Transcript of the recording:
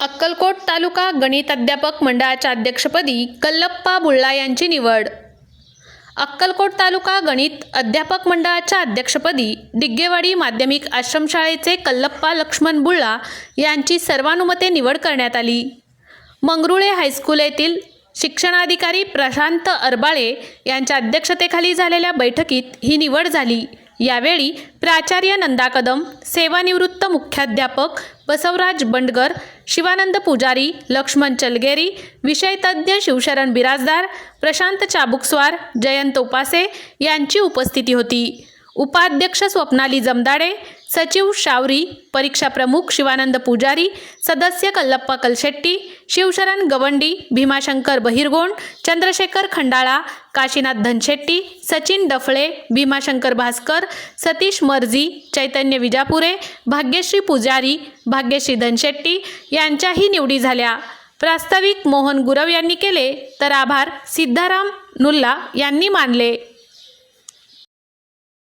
अक्कलकोट तालुका गणित अध्यापक मंडळाच्या अध्यक्षपदी कल्लप्पा बुल्ला यांची निवड. अक्कलकोट तालुका गणित अध्यापक मंडळाच्या अध्यक्षपदी डिग्गेवाडी माध्यमिक आश्रमशाळेचे कल्लप्पा लक्ष्मण बुल्ला यांची सर्वानुमते निवड करण्यात आली. मंगरुळे हायस्कूल येथील शिक्षणाधिकारी प्रशांत अरबाळे यांच्या अध्यक्षतेखाली झालेल्या बैठकीत ही निवड झाली. यावेळी प्राचार्य नंदा कदम सेवानिवृत्त मुख्याध्यापक बसवराज बंडगर शिवानंद पुजारी लक्ष्मण चलगेरी विषयतज्ञ शिवशरण बिराजदार प्रशांत चाबुकस्वार जयंत उपासे यांची उपस्थिती होती. उपाध्यक्ष स्वप्नाली जमदाडे सचिव शावरी परीक्षा प्रमुख शिवानंद पुजारी सदस्य कल्लप्पा कलशेट्टी शिवशरण गवंडी भीमाशंकर बहिरगोंड चंद्रशेखर खंडाळा काशीनाथ धनशेट्टी सचिन डफळे भीमाशंकर भास्कर सतीश मर्जी चैतन्य विजापुरे भाग्यश्री पुजारी भाग्यश्री धनशेट्टी यांच्याही निवडी झाल्या. प्रास्ताविक मोहन गुरव यांनी केले तर आभार. सिद्धाराम नुल्ला यांनी मानले.